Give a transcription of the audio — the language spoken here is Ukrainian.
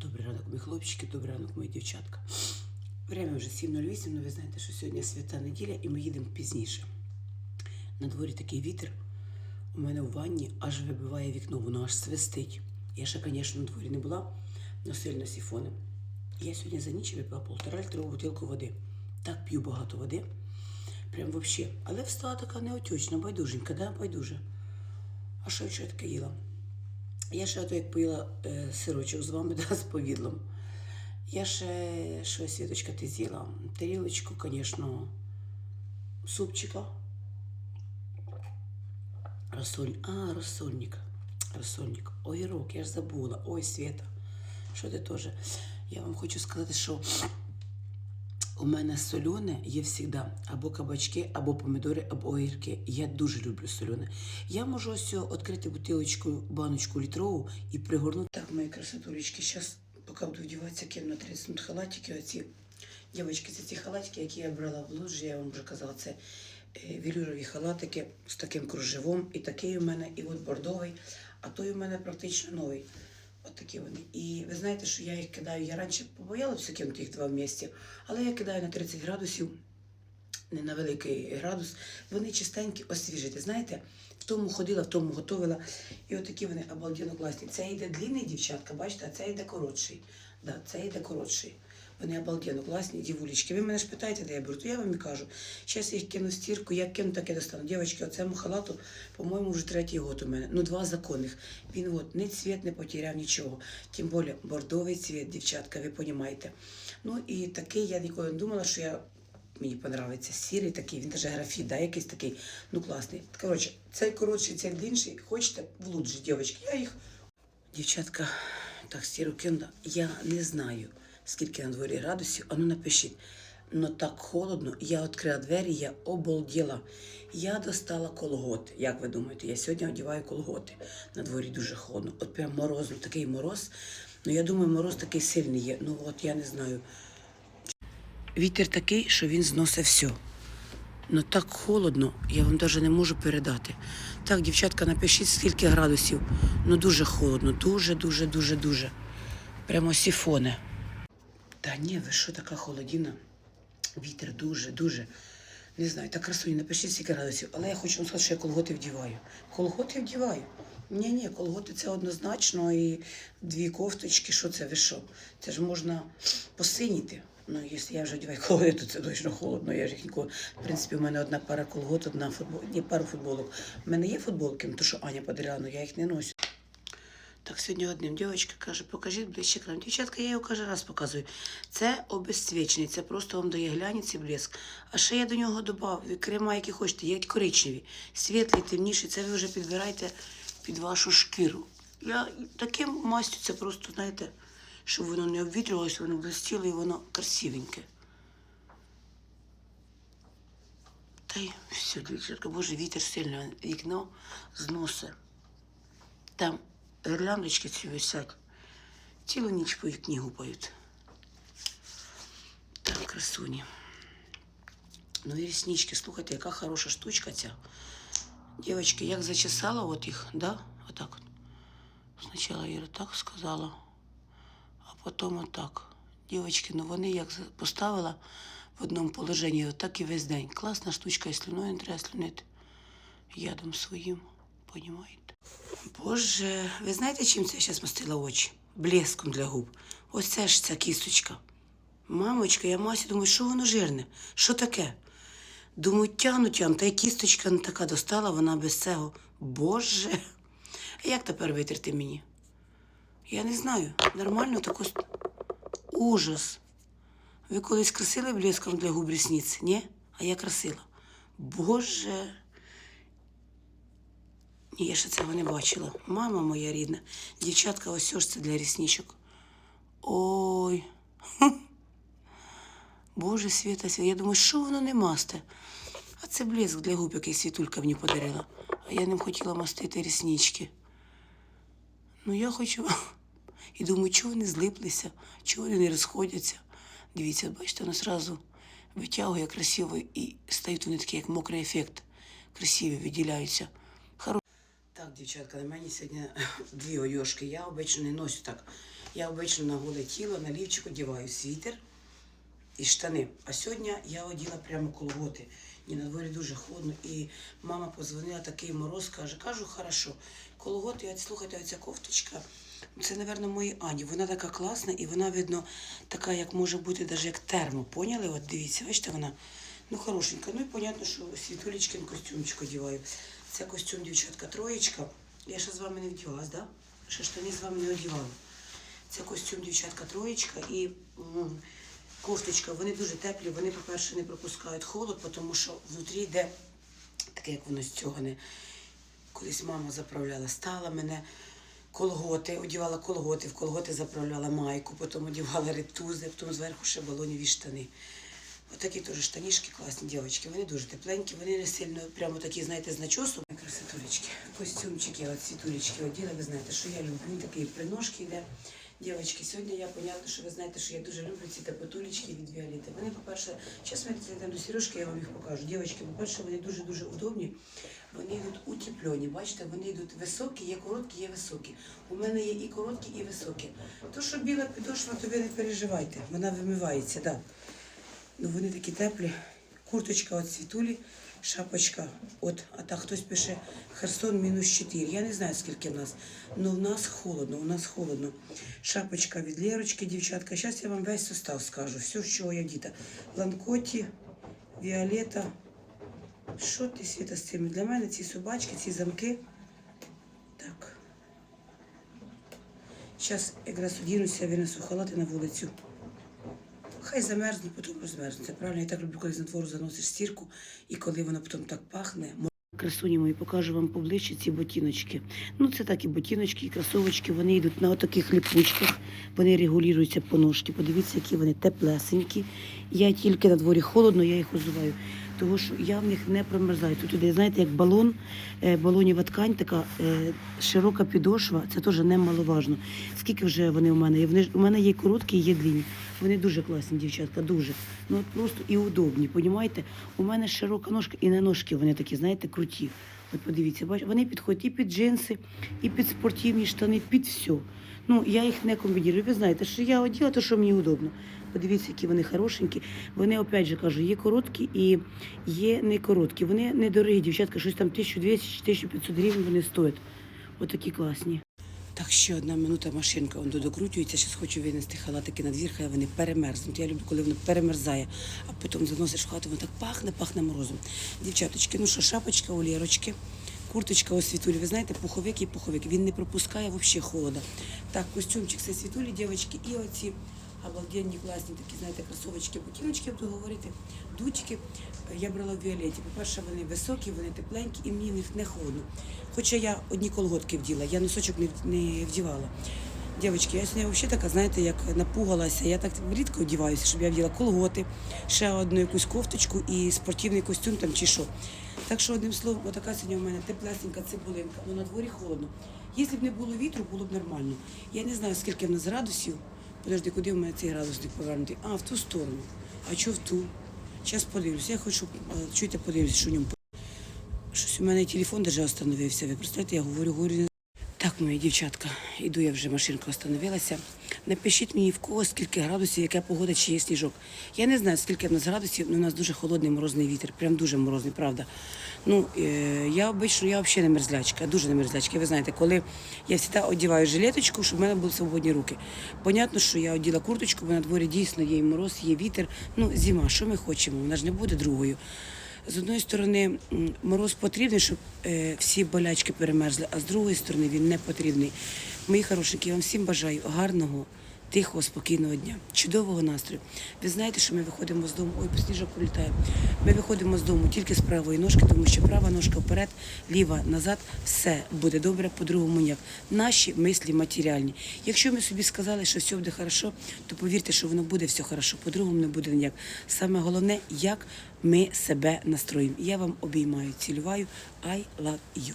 Добрий ранок, мої хлопчики, добрий ранок, мої дівчатка. Время вже 7.08, але ви знаєте, що сьогодні свята неділя і ми їдемо пізніше. На дворі такий вітер. У мене в ванні аж вибиває вікно, воно аж свистить. Я ще, звісно, на дворі не була, але сильно сіфони. Я сьогодні за ніч випила полтора літрову бутилку води. Так п'ю багато води. Прям взагалі. Але встала така неотючна, байдуженька, да, байдуже. А що я таке їла? Я ще ото як поїла е, сирочок з вами да, з повідлом. Я ще що, Світочка, ти з'їла? Тарілочку, звісно, супчика. Розсоль... А, розсольник. Розсольник. Огірок, я ж забула. Ой, Света. Що ти теж? Я вам хочу сказати, що у мене солене є завжди або кабачки, або помідори, або огірки. Я дуже люблю солене. Я можу ось відкрити бутилочку, баночку літрову і пригорнути. Так, мої красотулечки, зараз, поки буду вдіватися, кину на 30 минут халатики. Оці дівчатки, це ці халатики, які я брала в луджі, я вам вже казала, це е, вілюрові халатики з таким кружевом. І такий у мене, і от бордовий, а той у мене практично новий. Такі вони. І ви знаєте, що я їх кидаю. Я раніше побоялася кинути їх два в місці, але я кидаю на 30 градусів, не на великий градус. Вони чистенькі, освіжити. Знаєте, в тому ходила, в тому готувала. І от вони обалденно класні. Це йде длинний, дівчатка, бачите, а це йде коротший. Да, це йде коротший. Вони обалденно класні, дівулечки. Ви мене ж питаєте, де я беру, то я вам і кажу. Зараз їх кину стірку, як кину, так і достану. Дівчатки, оцему халату, по-моєму, вже третій год у мене. Ну, два законних. Він от ні цвіт не потеряв нічого. Тим більше бордовий цвіт, дівчатка, ви розумієте. Ну і такий я ніколи не думала, що я. Мені подобається сірий такий, він даже графіт, да, якийсь такий, ну класний. Коротше, цей коротший, цей длінший, хочете в луджі, дівчатки, я їх Дівчатка, так, сіру кінда. Я не знаю, скільки на дворі градусів, а ну напишіть. Ну так холодно, я відкрила двері, я обалділа. Я достала колготи. Як ви думаєте, я сьогодні одягаю колготи. На дворі дуже холодно. От прям морозно, такий мороз. Ну я думаю, мороз такий сильний є. Ну от я не знаю. Вітер такий, що він зносить все. Ну так холодно, я вам навіть не можу передати. Так, дівчатка, напишіть, скільки градусів. Ну дуже холодно, дуже, дуже, дуже, дуже. Прямо сіфоне. Та ні, ви що така холодіна? Вітер дуже, дуже. Не знаю, так красуні, напишіть скільки градусів. Але я хочу вам сказати, що я колготи вдіваю. Колготи вдіваю. Ні, ні, колготи це однозначно і дві кофточки. Що це? Ви що? Це ж можна посиніти. Ну, якщо я вже одягаю колготи, то це точно холодно. Я ж їх ніколи. В принципі, у мене одна пара колгот, одна футбол... Ні, пара футболок. У мене є футболки, ну, то що Аня подарила, але я їх не ношу. Так, сьогодні одним дівчинка каже, покажіть ближче крем. Дівчатка, я його кожен раз показую. Це обезцвічений, це просто вам дає глянець і блеск. А ще я до нього додав крема, які хочете, є коричневі, світлі, темніші. Це ви вже підбирайте під вашу шкіру. Я таким мастю це просто, знаєте, щоб воно не обвітрювалося, воно блистіло і воно красивеньке. Та й все, дівчатка, боже, вітер сильно, вікно зносить. Там гирляндочки ці висять. Цілу ніч по вікні гупають. Так, красуні. Ну і ріснички, слухайте, яка хороша штучка ця. Дівчатки, як зачесала от їх, да? Отак от. Спочатку Іра так сказала, а потім отак. Дівчатки, ну вони як поставила в одному положенні, отак і весь день. Класна штучка, і слюною не треба слюнити. Ядом своїм, понімаєте? Боже, ви знаєте, чим це я зараз мастила очі? Блеском для губ. Ось це ж ця кісточка. Мамочка, я масі думаю, що воно жирне? Що таке? Думаю, тяну, тяну, та й кісточка не така достала, вона без цього. Боже. А як тепер витерти мені? Я не знаю. Нормально тако. с- Ужас. Ви колись красили блеском для губ рісниць? Ні? А я красила. Боже. Ні, я ще цього не бачила. Мама моя рідна. Дівчатка, ось ж це для рісничок. Ой. Боже, Свята, Свята. Я думаю, що воно не масте? А це блеск для губ, який світулька мені подарила. А я ним хотіла мастити ріснички. Ну, я хочу. І думаю, чого вони злиплися, чого вони не розходяться. Дивіться, бачите, воно одразу витягує красиво і стають вони такі, як мокрий ефект. Красиві виділяються. Так, дівчатка, на мені сьогодні дві ойошки. Я обично не носю так Я обично на голе тіло, на лівчик одіваю світер і штани. А сьогодні я оділа прямо колготи. Ні, на дворі дуже холодно. І мама позвонила, такий мороз, каже, кажу, хорошо. Колготи, от слухайте, оця кофточка. Це, напевно, моїй Ані. Вона така класна і вона, видно, така, як може бути, навіть як термо. Поняли? От дивіться, бачите, вона ну хорошенька. Ну і понятно, що світулічкин костюмчик одіваю. Це костюм дівчатка троєчка. Я ще з вами не вдівалась, да? Ще штани з вами не одівала. Це костюм дівчатка троєчка і м, кофточка. Вони дуже теплі. Вони, по-перше, не пропускають холод, тому що внутрі йде таке, як воно стягане. Колись мама заправляла, стала мене колготи, одягала колготи, в колготи заправляла майку, потім одягала ретузи, потім зверху ще балоніві штани. Отакі теж штанішки класні дівчатки. Вони дуже тепленькі, вони не сильно прямо такі, знаєте, з начосу. Красотулечки. Костюмчик я от світулечки оділа. Ви знаєте, що я люблю. Він такий при ножки йде. Дівчатки, сьогодні я понятно, що ви знаєте, що я дуже люблю ці тапотулечки від Віоліти. Вони, по-перше, зараз ми зайдемо до Сережки, я вам їх покажу. Дівчатки, по-перше, вони дуже-дуже удобні. Вони йдуть утеплені. Бачите, вони йдуть високі, є короткі, є високі. У мене є і короткі, і високі. То, що біла підошва, то ви не переживайте. Вона вимивається, так. Да. Ну вони такі теплі. Курточка від світулі, шапочка от, а так хтось пише Херсон мінус 4. Я не знаю, скільки в нас. Ну в нас холодно, у нас холодно. Шапочка від Лерочки, дівчатка. Зараз я вам весь состав скажу. Все, чого я діта. Ланкоті, Віолета. Що ти, Світа, з цими? Для мене ці собачки, ці замки. Так. Зараз якраз одінуся, винесу халати на вулицю. Хай замерзне, потім розмерзнеться. Правильно, я так люблю, коли з надвору заносиш стірку, і коли воно потім так пахне. Красуні мої, покажу вам поближче ці ботиночки. Ну, це такі ботиночки і кросовочки, вони йдуть на отаких ліпучках, вони регулюються по ножки. Подивіться, які вони теплесенькі. Я тільки на дворі холодно, я їх розуваю. Тому що я в них не промерзаю. Тут іде, знаєте, як балон, е, балонєва ткань, така е, широка підошва, це теж немаловажно. Скільки вже вони у мене у мене є короткі, є длинні. Вони дуже класні, дівчатка, дуже. Ну от просто і удобні, понімаєте? У мене широка ножка, і на ножки вони такі, знаєте, круті. От подивіться, бачите, вони підходять і під джинси, і під спортивні штани, під все. Ну, я їх не комбінірую. Ви знаєте, що я оділа, то що мені удобно. Подивіться, які вони хорошенькі. Вони, опять же кажу, є короткі і є не короткі. Вони недорогі, дівчатка, щось там 1200 чи 1500 гривень вони стоять. Отакі класні. Так, ще одна минута машинка он докручується. Зараз хочу винести халатики на двір, хай вони перемерзнуть. Я люблю, коли воно перемерзає, а потім заносиш в хату, воно так пахне, пахне морозом. Дівчаточки, ну що, шапочка олірочки. Курточка у Світулі. Ви знаєте, пуховик і пуховик. Він не пропускає взагалі холода. Так, костюмчик це Світулі, дівчатки, і оці обалденні, класні такі, знаєте, кросовочки, ботиночки, буду говорити, дучки. Я брала в Віолеті. По-перше, вони високі, вони тепленькі, і мені в них не холодно. Хоча я одні колготки вділа, я носочок не, не вдівала. Дівчатки, я сьогодні взагалі така, знаєте, як напугалася. Я так рідко одіваюся, щоб я вділа колготи, ще одну якусь кофточку і спортивний костюм там чи що. Так що, одним словом, отака сьогодні у мене теплесенька цибулинка. Ну на дворі холодно. Якщо б не було вітру, було б нормально. Я не знаю, скільки в нас градусів. Подожди, куди в мене цей градусник повернути? А, в ту сторону. А що в ту? Зараз подивлюся. Я хочу, чути, чуйте, подивлюся, що в ньому. Щось у мене телефон даже остановився. Ви представляєте, я говорю, говорю. Так, мої дівчатка, іду я вже машинка остановилася. Напишіть мені в кого скільки градусів, яка погода, чи є сніжок. Я не знаю, скільки в нас градусів, але у нас дуже холодний морозний вітер. Прям дуже морозний, правда. Ну, е, я обично, я взагалі не мерзлячка, дуже не мерзлячка. Ви знаєте, коли я завжди одягаю жилеточку, щоб в мене були свободні руки. Понятно, що я оділа курточку, бо на дворі дійсно є і мороз, є вітер. Ну, зима, що ми хочемо? Вона ж не буде другою. З одної сторони, мороз потрібний, щоб е, всі болячки перемерзли, а з другої сторони він не потрібний. Мої хорошенькі, я вам всім бажаю гарного, тихого, спокійного дня, чудового настрою. Ви знаєте, що ми виходимо з дому, ой, сніжок пролітає. Ми виходимо з дому тільки з правої ножки, тому що права ножка вперед, ліва назад, все буде добре, по-другому ніяк. Наші мислі матеріальні. Якщо ми собі сказали, що все буде хорошо, то повірте, що воно буде все хорошо, по-другому не буде ніяк. Саме головне, як ми себе настроїмо. Я вам обіймаю, цілюваю. I love you.